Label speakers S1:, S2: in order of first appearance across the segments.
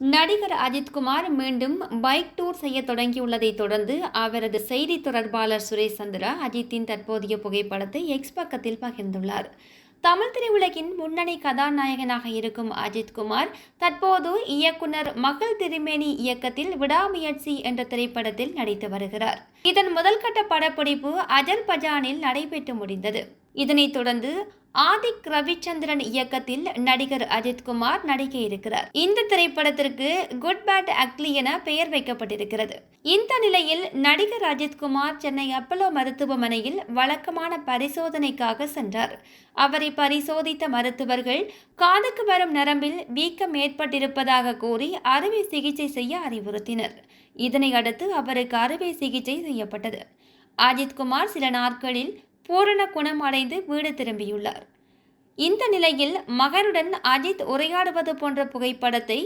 S1: நடிகர் அஜித்குமார் மீண்டும் bike tour செய்ய தொடங்கியுள்ளதை தொடர்ந்து அவரது செய்தி தொடர்பாளர் சுரேஷ் சந்திரா அஜித்தின் தற்போதைய புகைப்படத்தை எக்ஸ் பக்கத்தில் பகிர்ந்துள்ளார். தமிழ் திரையுலகின் முன்னணி கதாநாயகனாக இருக்கும் அஜித்குமார் தற்போது இயக்குனர் மகள் திருமேனி இயக்கத்தில் விடாமுயற்சி என்ற திரைப்படத்தில் நடித்து வருகிறார். இதன் முதல்கட்ட படப்பிடிப்பு அஜர் பஜானில் நடைபெற்று முடிந்தது. இதனைத் தொடர்ந்து ஆதிக் ரவிச்சந்திரன் இயக்கத்தில் நடிகர் அஜித்குமார் நடிக்க இருக்கிறார். இந்த திரைப்படத்திற்கு குட் பேட் அக்லி என பெயர் வைக்கப்பட்டிருக்கிறது. இந்த நிலையில் நடிகர் அஜித்குமார் சென்னை அப்பலோ மருத்துவமனையில் வழக்கமான பரிசோதனைக்காக சென்றார். அவரை பரிசோதித்த மருத்துவர்கள் காதுக்கு வரும் நரம்பில் வீக்கம் ஏற்பட்டிருப்பதாக கூறி அறுவை சிகிச்சை செய்ய அறிவுறுத்தினர். இதனை அடுத்து அவருக்கு அறுவை சிகிச்சை செய்யப்பட்டது. அஜித்குமார் சில நாட்களில் பூரண குணம் அடைந்து வீடு திரும்பியுள்ளார். இந்த நிலையில் மகனுடன் அஜித் உரையாடுவது போன்ற புகைப்படத்தை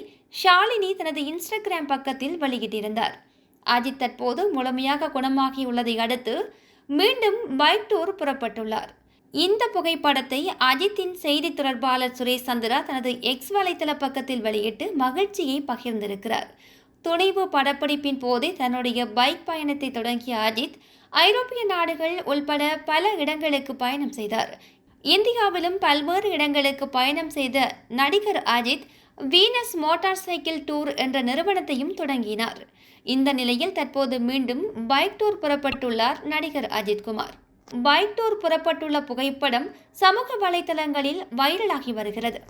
S1: ஷாலினி தனது இன்ஸ்டாகிராம் பக்கத்தில் வெளியிட்டிருந்தார். அஜித் தற்போது முழுமையாக குணமாகியுள்ளதை அடுத்து மீண்டும் பைக் டூர் புறப்பட்டுள்ளார். இந்த புகைப்படத்தை அஜித்தின் செய்தி தொடர்பாளர் சுரேஷ் சந்திரா தனது எக்ஸ் வலைத்தள பக்கத்தில் வெளியிட்டு மகிழ்ச்சியை பகிர்ந்திருக்கிறார். துணிவு படப்பிடிப்பின் போதே தன்னுடைய பைக் பயணத்தை தொடங்கிய அஜித் ஐரோப்பிய நாடுகள் உள்பட பல இடங்களுக்கு பயணம் செய்தார். இந்தியாவிலும் பல்வேறு இடங்களுக்கு பயணம் செய்த நடிகர் Ajith Venus motorcycle tour என்ற நிறுவனத்தையும் தொடங்கினார். இந்த நிலையில் தற்போது மீண்டும் பைக் டூர் புறப்பட்டுள்ளார் நடிகர் அஜித்குமார் பைக் டூர் புறப்பட்டுள்ள புகைப்படம் சமூக வலைதளங்களில் வைரலாகி வருகிறது.